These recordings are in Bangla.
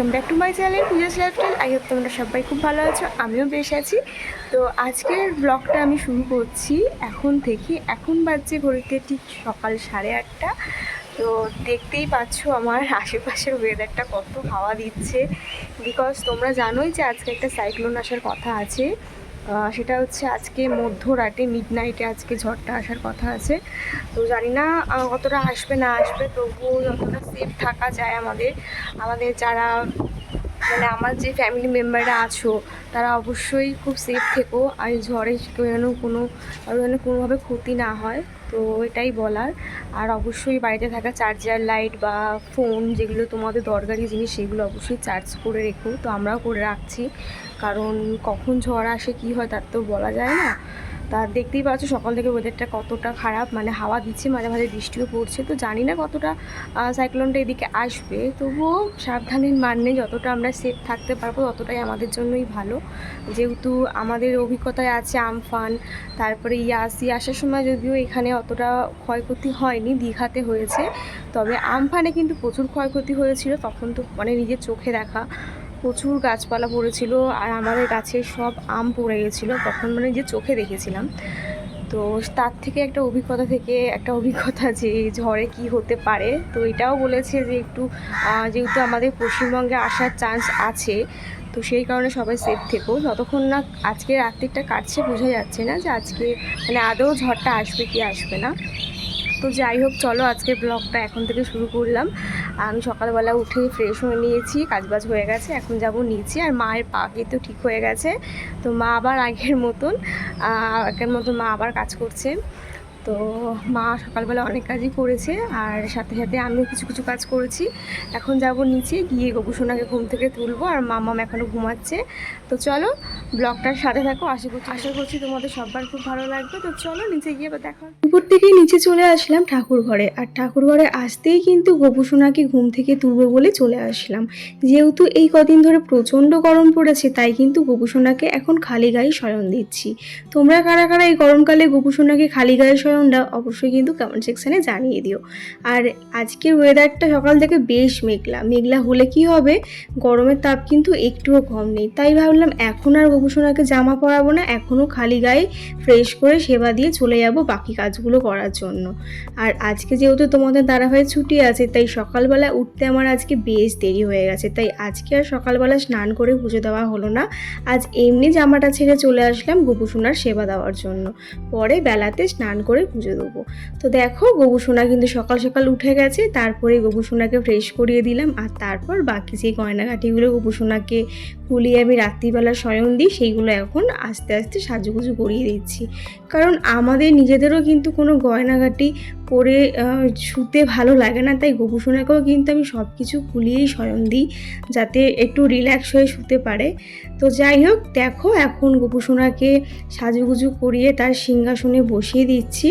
Welcome back to my channel Puja's lifestyle I hope তোমরা সবাই খুব ভালো আছো, আমিও বেশ আছি। তো আজকের ব্লগটা আমি শুরু করছি এখন থেকে। এখন বাজছে ঘড়িতে ঠিক সকাল সাড়ে আটটা। তো দেখতেই পাচ্ছ আমার আশেপাশের ওয়েদারটা কত হাওয়া দিচ্ছে। বিকজ তোমরা জানোই যে আজকে একটা সাইক্লোন আসার কথা আছে। সেটা হচ্ছে আজকে মধ্যরাতে মিড নাইটে আজকে ঝড়টা আসার কথা আছে। তো জানি না কতটা আসবে না আসবে তবুও যতটা সেফ থাকা যায় আমাদের আমাদের যারা মানে আমার যে ফ্যামিলি মেম্বাররা আছো, তারা অবশ্যই খুব সেফ থেকো, আর ঝড়ে যেন কোনো যেন কোনোভাবে ক্ষতি না হয়, তো এটাই বলার। আর অবশ্যই বাড়িতে থাকা চার্জার লাইট বা ফোন যেগুলো তোমাদের দরকারি জিনিস, সেগুলো অবশ্যই চার্জ করে রেখো, তো আমরাও করে রাখছি। কারণ কখন ঝড় আসে, কি হয় তার তো বলা যায় না। তা দেখতেই পাচ্ছ সকাল থেকে ওয়েদারটা কতটা খারাপ মানে হাওয়া দিচ্ছে, মাঝে মাঝে বৃষ্টিও পড়ছে। তো জানি না কতটা সাইক্লোনটা এদিকে আসবে। তবুও সাবধানের মান নেই যতটা আমরা সেফ থাকতে পারব, ততটাই আমাদের জন্যই ভালো। যেহেতু আমাদের অভিজ্ঞতায় আছে আমফান, তারপরে ইয়াসি, আসার সময় যদিও এখানে অতটা ক্ষয়ক্ষতি হয়নি, দীঘাতে হয়েছে। তবে আমফানে কিন্তু প্রচুর ক্ষয়ক্ষতি হয়েছিল, তখন তো মানে নিজের চোখে দেখা। প্রচুর গাছপালা পড়েছিল আর আমাদের গাছে সব আম পড়ে গেছিল, তখন মানে যে চোখে দেখেছিলাম। তো তার থেকে একটা অভিজ্ঞতা থেকে একটা অভিজ্ঞতা যে ঝড়ে কি হতে পারে, তো এটাও বলেছে যে একটু যেহেতু আমাদের পশ্চিমবঙ্গে আসার চান্স আছে, তো সেই কারণে সবাই সেফ থেকো। যতক্ষণ না আজকে রাত্রিটা কাটছে, বোঝা যাচ্ছে না যে আজকে মানে আদৌ ঝড়টা আসবে কি আসবে না। তো যাই হোক, চলো আজকে ব্লগটা এখন থেকে শুরু করলাম। আমি সকালবেলা উঠে ফ্রেশ হয়ে নিয়েছি, কাজবাজ হয়ে গেছে, এখন যাব নিচে। আর মায়ের পা তো ঠিক হয়ে গেছে। তো মা আবার আগের মতন আগের মতন মা আবার কাজ করছে। তো মা সকালবেলা অনেক কাজই করেছে আর সাথে সাথে আমিও কিছু কিছু কাজ করেছি। এখন যাব নিচে গিয়ে গোপুসোনাকে ঘুম থেকে তুলবো আর মামাম এখনও ঘুমাচ্ছে। তো চলো ব্লগটার সাথে থাকো, আশা করছি আশা করছি তোমাদের সবার খুব ভালো লাগবে। তো চলো নিচে গিয়ে দেখা। উপর থেকে নিচে চলে আসলাম ঠাকুর ঘরে। আর ঠাকুর ঘরে আসতেই কিন্তু গোপুসোনাকে ঘুম থেকে তুলবো বলে চলে আসলাম। যেহেতু এই কদিন ধরে প্রচণ্ড গরম পড়েছে, তাই কিন্তু গোপুসোনাকে এখন খালি গায়ে শয়ন দিচ্ছি। তোমরা কারা কারা এই গরমকালে গোপুসোনাকে খালি গায়ে দাও অবশ্যই কিন্তু কমেন্ট সেকশানে জানিয়ে দিও। আর আজকের ওয়েদারটা সকাল থেকে বেশ মেঘলা। মেঘলা হলে কি হবে? গরমের তাপ কিন্তু একটুও কম নেই। তাই ভাবলাম এখন আর গোপুসোনাকে জামা পরাবো না, এখনও খালি গায়ে ফ্রেশ করে সেবা দিয়ে চলে যাব বাকি কাজগুলো করার জন্য। আর আজকে যেহেতু তোমাদের দাদাভাই ছুটি আছে, তাই সকালবেলা উঠতে আমার আজকে বেশ দেরি হয়ে গেছে। তাই আজকে আর সকালবেলা স্নান করে পুজো দেওয়া হলো না। আজ এমনি জামাটা ছেড়ে চলে আসলাম গোপুসোনার সেবা দেওয়ার জন্য। পরে বেলাতে স্নান করে পুজো দেবো। তো দেখো গোপুসোনা কিন্তু সকাল সকাল উঠে গেছে, তারপরে গোপুসোনাকে ফ্রেশ করিয়ে দিলাম, আর তারপর বাকি যে গয়নাগাটিগুলো গোপুসোনাকে খুলিয়ে আমি রাত্রিবেলা শয়ন দিই, সেইগুলো এখন আস্তে আস্তে সাজুগুজু করিয়ে দিচ্ছি। কারণ আমাদের নিজেদেরও কিন্তু কোনো গয়নাগাটি পরে শুতে ভালো লাগে না, তাই গোপুসোনাকেও কিন্তু আমি সব কিছু খুলিয়েই শয়ন দিই, যাতে একটু রিল্যাক্স হয়ে শুতে পারে। তো যাই হোক, দেখো, এখন গোপুসোনাকে সাজুগুজু করিয়ে তার সিংহাসনে বসিয়ে দিচ্ছি।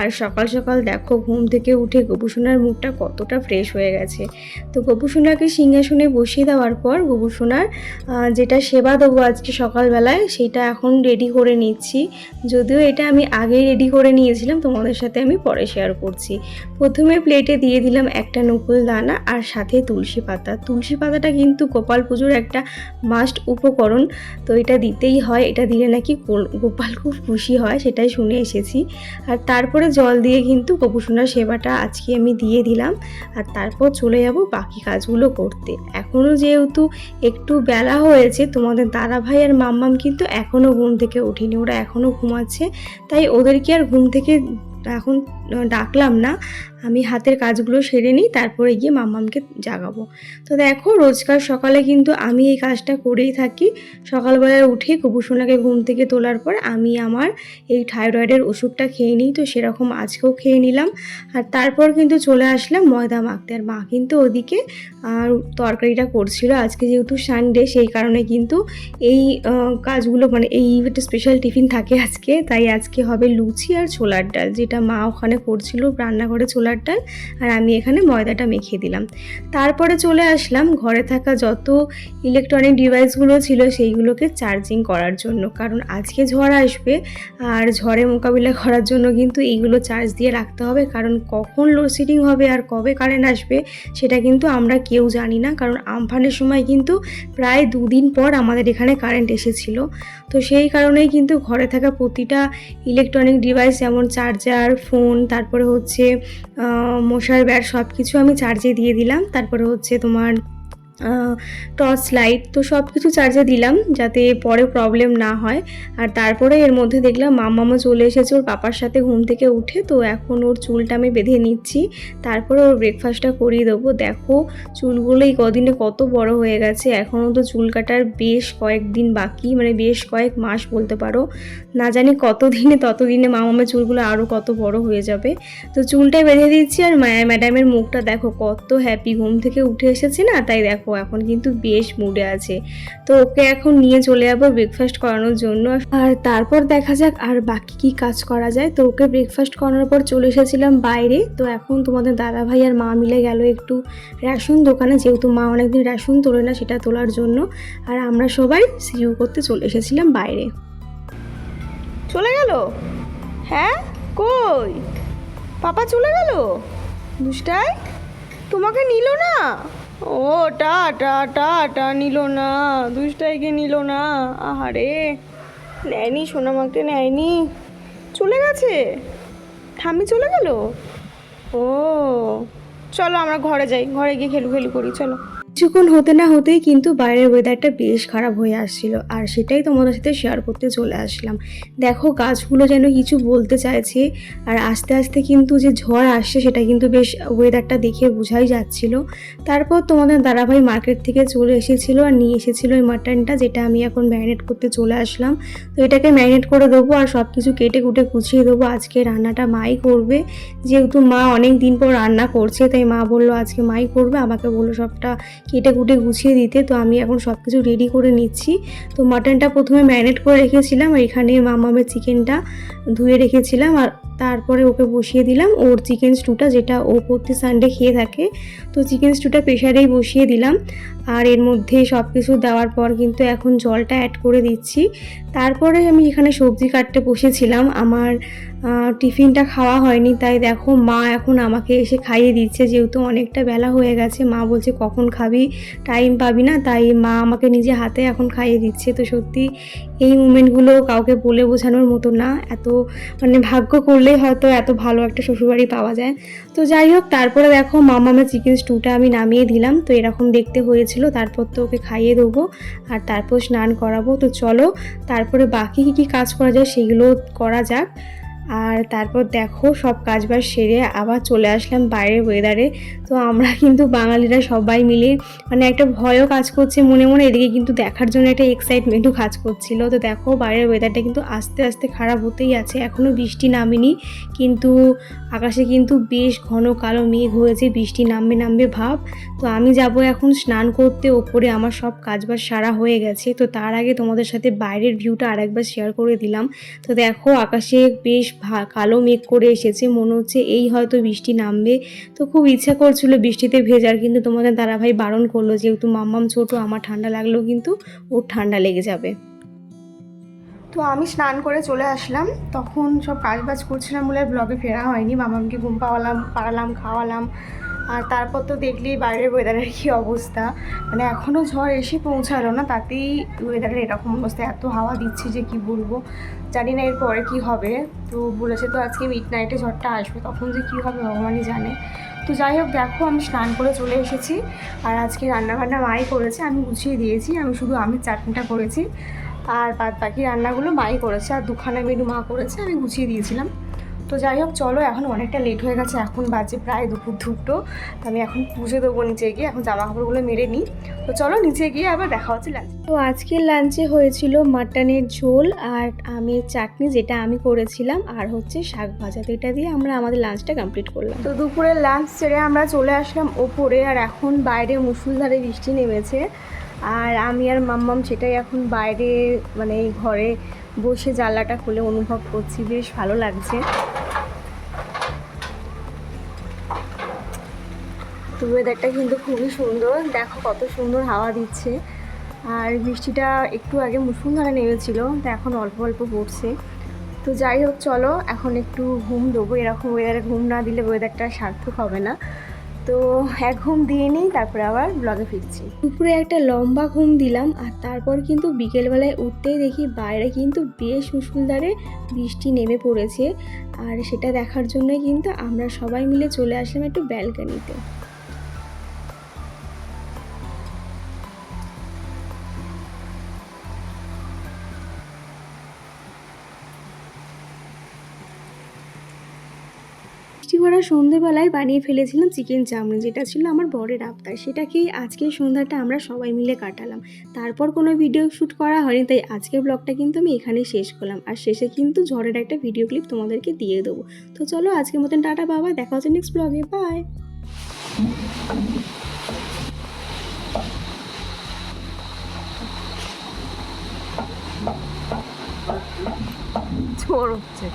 আর সকাল সকাল দেখো ঘুম থেকে উঠে গোপুসোনার মুখটা কতটা ফ্রেশ হয়ে গেছে। তো গোপুসোনাকে সিংহাসনে বসিয়ে দেওয়ার পর গোপুসোনার যেটা সেবা দেবো আজকে সকালবেলায়, সেটা এখন রেডি করে নিচ্ছি। যদিও এটা আমি আগেই রেডি করে নিয়েছিলাম, তোমাদের সাথে আমি পরে শেয়ার করছি। প্রথমে প্লেটে দিয়ে দিলাম একটা নকুল দানা আর সাথে তুলসী পাতা। তুলসী পাতাটা কিন্তু গোপাল পুজোর একটা মাস্ট উপকরণ। তো এটা দিতেই হয়, এটা দিলে নাকি গোপাল খুব খুশি হয়, সেটাই শুনে এসেছি। আর তারপরে জল দিয়ে কিন্তু গোপুসোনার সেবাটা আজকে আমি দিয়ে দিলাম, আর তারপর চলে যাব বাকি কাজগুলো করতে। এখনও যেহেতু একটু বেলা হয়েছে, তোমাদের দাদা ভাই আর মাম্মাম কিন্তু এখনও ঘুম থেকে উঠিনি ওরা এখনও ঘুমাচ্ছে, তাই ওদেরকে আর ঘুম থেকে এখন ডাকলাম না। আমি হাতের কাজগুলো সেরে নিই, তারপরে গিয়ে মাম্মামকে জাগাবো। তো দেখো, রোজকার সকালে কিন্তু আমি এই কাজটা করেই থাকি। সকালবেলায় উঠে কুপুসোনাকে ঘুম থেকে তোলার পর আমি আমার এই থাইরয়েডের ওষুধটা খেয়ে নিই। তো সেরকম আজকেও খেয়ে নিলাম। আর তারপর কিন্তু চলে আসলাম ময়দা মাখতে। আর মা কিন্তু ওদিকে আর তরকারিটা করছিল। আজকে যেহেতু সানডে সেই কারণে কিন্তু এই কাজগুলো মানে এই একটা স্পেশাল টিফিন থাকে আজকে। তাই আজকে হবে লুচি আর ছোলার ডাল, যেটা মা ওখানে করছিল রান্নাঘরে ছোলার ছোলার ডাল আর আমি এখানে ময়দাটা মেখে দিলাম। তারপরে চলে আসলাম ঘরে থাকা যত ইলেকট্রনিক ডিভাইসগুলো ছিল সেইগুলোকে চার্জিং করার জন্য। কারণ আজকে ঝড় আসবে আর ঝড়ে মোকাবিলা করার জন্য কিন্তু এইগুলো চার্জ দিয়ে রাখতে হবে। কারণ কখন লোডশেডিং হবে আর কবে কারেন্ট আসবে সেটা কিন্তু আমরা কেউ জানি না। কারণ আমফানের সময় কিন্তু প্রায় দুদিন পর আমাদের এখানে কারেন্ট এসেছিল। তো সেই কারণেই কিন্তু ঘরে থাকা প্রতিটা ইলেকট্রনিক ডিভাইস যেমন চার্জার ফোন তারপরে হচ্ছে মশার ব্যাট সব কিছু আমি চার্জে দিয়ে দিলাম। তারপরে হচ্ছে তোমার টর্চ লাইট, তো সব কিছু চার্জে দিলাম যাতে পরে প্রবলেম না হয়। আর তারপরে এর মধ্যে দেখলাম মামামা চলে এসেছে, ওর পাপার সাথে ঘুম থেকে উঠে, তো এখন ওর চুলটা আমি বেঁধে নিচ্ছি। তারপরে ওর ব্রেকফাস্টটা করিয়ে দেবো। দেখো, চুলগুলো এই কদিনে কত বড় হয়ে গেছে। এখনও তো চুল কাটার বেশ কয়েকদিন বাকি মানে বেশ কয়েক মাস বলতে পারো। না জানি কত দিনে ততদিনে মামামের চুলগুলো আরও কত বড় হয়ে যাবে। তো চুলটা বেঁধে দিচ্ছি আর মায়া ম্যাডামের মুখটা দেখো, কত হ্যাপি ঘুম থেকে উঠে এসেছে না, তাই দেখো এখন কিন্তু বেশ মুডে আছে। তো ওকে এখন নিয়ে চলে যাব ব্রেকফাস্ট করানোর জন্য। আর তারপর দেখা যাক আর বাকি কি কাজ করা যায়। তো ওকে ব্রেকফাস্ট করানোর পর চলে এসেছিলাম বাইরে। তো এখন তোমাদের দাদা ভাই আর মা মিলে গেল একটু রেশন দোকানে। যেহেতু মা অনেকদিন রেশন তোলে না, সেটা তোলার জন্য। আর আমরা সবাই সিউ করতে চলে এসেছিলাম বাইরে। চলে গেল? হ্যাঁ? কই? পাপা চলে গেল? দুষ্টাই? তোমাকে নিল না? ও, টা টা টা টা নিল না, দুষ্টাইকে নিল না। আহারে, নেয়নি সোনামাকে নেয়নি। চলে গেছে? থামি চলে গেল? ও, চলো আমরা ঘরে যাই, ঘরে গিয়ে খেলু খেলু করি, চলো। কিছুক্ষণ হতে না হতেই কিন্তু বাইরের ওয়েদারটা বেশ খারাপ হয়ে আসছিল। আর সেটাই তোমাদের সাথে শেয়ার করতে চলে আসলাম। দেখো, গাছগুলো যেন কিছু বলতে চাইছে, আর আস্তে আস্তে কিন্তু যে ঝড় আসছে সেটা কিন্তু বেশ ওয়েদারটা দেখে বোঝাই যাচ্ছিল। তারপর তোমাদের দাদাভাই মার্কেট থেকে চলে এসেছিল আর নিয়ে এসেছিল ওই মাটনটা যেটা আমি এখন ম্যারিনেট করতে চলে আসলাম। তো এটাকে ম্যারিনেট করে দেবো আর সব কিছু কেটে কুটে গুছিয়ে দেবো। আজকে রান্নাটা মাই করবে। যেহেতু মা অনেক দিন পর রান্না করছে, তাই মা বলল, আজকে মাই করবে। আমাকে বলল, সবটা কেটে কুটে গুছিয়ে দিতে। তো আমি এখন সব কিছু রেডি করে নিচ্ছি। তো মাটনটা প্রথমে ম্যারিনেট করে রেখেছিলাম আর এখানে মামামের চিকেনটা ধুয়ে রেখেছিলাম আর তারপরে ওকে বসিয়ে দিলাম। ওর চিকেন স্টুটা যেটা ও প্রতি সানডে খেয়ে থাকে। তো চিকেন স্টুটা প্রেশারেই বসিয়ে দিলাম। আর এর মধ্যে সব কিছু দেওয়ার পর কিন্তু এখন জলটা অ্যাড করে দিচ্ছি। তারপরে আমি এখানে সবজি কাটতে বসেছিলাম। আমার টিফিনটা খাওয়া হয়নি, তাই দেখো মা এখন আমাকে এসে খাইয়ে দিচ্ছে। যেহেতু অনেকটা বেলা হয়ে গেছে, মা বলছে কখন খাবি? টাইম পাবি না, তাই মা আমাকে নিজে হাতে এখন খাইয়ে দিচ্ছে। তো সত্যি এই মুমেন্টগুলো কাউকে বলে বোঝানোর মতো না। এত মানে ভাগ্য করলেই হয়তো এত ভালো একটা শ্বশুরবাড়ি পাওয়া যায়। তো যাই হোক, তারপরে দেখো মামামা চিকেন স্টুটা আমি নামিয়ে দিলাম। তো এরকম দেখতে হয়েছিল, তারপর তো ওকে খাইয়ে দেবো আর তারপর স্নান করাবো। তো চলো, তারপরে বাকি কী কী কাজ করা যায় সেগুলো করা যাক। আর তারপর দেখো সব কাজবাজ সেরে আবার চলে আসলাম বাইরের ওয়েদারে তো আমরা কিন্তু বাঙালিরা সবাই মিলে মানে একটা ভয়ও কাজ করছে মনে মনে, এদিকে কিন্তু দেখার জন্য একটা এক্সাইটমেন্টও কাজ করছিল। তো দেখো বাইরের ওয়েদারটা কিন্তু আস্তে আস্তে খারাপ হতেই আছে। এখনও বৃষ্টি নামেনি, কিন্তু আকাশে কিন্তু বেশ ঘন কালো মেঘ হয়েছে, বৃষ্টি নামবে নামবে ভাব। তো আমি যাব এখন স্নান করতে, ওপরে আমার সব কাজবাজ সারা হয়ে গেছে। তো তার আগে তোমাদের সাথে বাইরের ভিউটা আরেকবার শেয়ার করে দিলাম। তো দেখো আকাশে বেশ কালো মেঘ করে এসেছে। মনে হচ্ছে এই হয়তো বৃষ্টি নামবে। তো খুব ইচ্ছা করছিল বৃষ্টিতে ভেজার, কিন্তু তোমাদের দাদাভাই বারণ করল, যেহেতু মাম্মাম ছোট, আমার ঠান্ডা লাগলেও কিন্তু ওর ঠান্ডা লেগে যাবে। তো আমি স্নান করে চলে আসলাম। তখন সব কাজ বাজ করছিলাম বলে ব্লগে ফেরা হয়নি। মামামকে ঘুম পাওয়ালাম, পাড়ালাম, খাওয়ালাম। আর তারপর তো দেখলি বাইরের ওয়েদারের কী অবস্থা। মানে এখনও ঝড় এসে পৌঁছালো না, তাতেই ওয়েদারের এরকম অবস্থা। এত হাওয়া দিচ্ছে যে কি বলব? জানি না এরপরে কি হবে। তো বলেছে তো আজকে মিড নাইটে ঝড়টা আসবে, তখন যে কী হবে ভগবানই জানে। তো যাই হোক, দেখো আমি স্নান করে চলে এসেছি। আর আজকে রান্নাবান্না মাই করেছে, আমি গুছিয়ে দিয়েছি। আমি শুধু আমের চাটনিটা করেছি। আর বাদ বাকি রান্নাগুলো মাই করেছে। আর দুখানা মেনু মা করেছে, আমি গুছিয়ে দিয়েছিলাম। তো যাই হোক চলো এখন অনেকটা লেট হয়ে গেছে এখন বাজে প্রায় দুপুর দুটো। তো আমি এখন পুজো দেবো নিচে গিয়ে এখন জামা কাপড়গুলো মেরে নিই। তো চলো নিচে গিয়ে আবার দেখা হচ্ছে লাঞ্চ তো আজকের লাঞ্চে হয়েছিল মাটনের ঝোল আর আমের চাটনি যেটা আমি করেছিলাম আর হচ্ছে শাক ভাজা। তো এটা দিয়ে আমরা আমাদের লাঞ্চটা কমপ্লিট করলাম। তো দুপুরের লাঞ্চ ছেড়ে আমরা চলে আসলাম ওপরে আর এখন বাইরে মুসুলধারে বৃষ্টি নেমেছে। আর আমি আর মাম্মাম সেটাই এখন বাইরে মানে এই ঘরে বসে জানলাটা খুলে অনুভব করছি বেশ ভালো লাগছে। তো ওয়েদারটা কিন্তু খুবই সুন্দর। দেখো কত সুন্দর হাওয়া দিচ্ছে। আর বৃষ্টিটা একটু আগে মুসুলধারে নেমেছিল, তো এখন অল্প অল্প পড়ছে। তো যাই হোক, চলো, এখন একটু ঘুম দেবো। এরকম ওয়েদারে ঘুম না দিলে ওয়েদারটা সার্থক হবে না। তো এক ঘুম দিয়ে নিই, তারপরে আবার ব্লগে ফিরছি। দুপুরে একটা লম্বা ঘুম দিলাম, আর তারপর কিন্তু বিকেলবেলায় উঠতেই দেখি বাইরে কিন্তু বেশ মুসুলধারে বৃষ্টি নেমে পড়েছে। আর সেটা দেখার জন্যই কিন্তু আমরা সবাই মিলে চলে আসলাম একটু ব্যালকানিতে বৃষ্টি ভরা সন্ধেবেলায় বানিয়ে ফেলেছিলাম চিকেন চাউমিন, যেটা ছিল আমার বরের আবদার। সেটাকেই আজকের সন্ধ্যাটা আমরা সবাই মিলে কাটালাম। তারপর কোনো ভিডিও শ্যুট করা হয়নি, তাই আজকের ব্লগটা কিন্তু আমি এখানেই শেষ করলাম। আর শেষে কিন্তু ঝড়ের একটা ভিডিও ক্লিপ তোমাদেরকে দিয়ে দেবো। তো চলো আজকের মতন টাটা, বাবা, দেখা হচ্ছে নেক্সট ব্লগে বাই ঝড় হচ্ছে।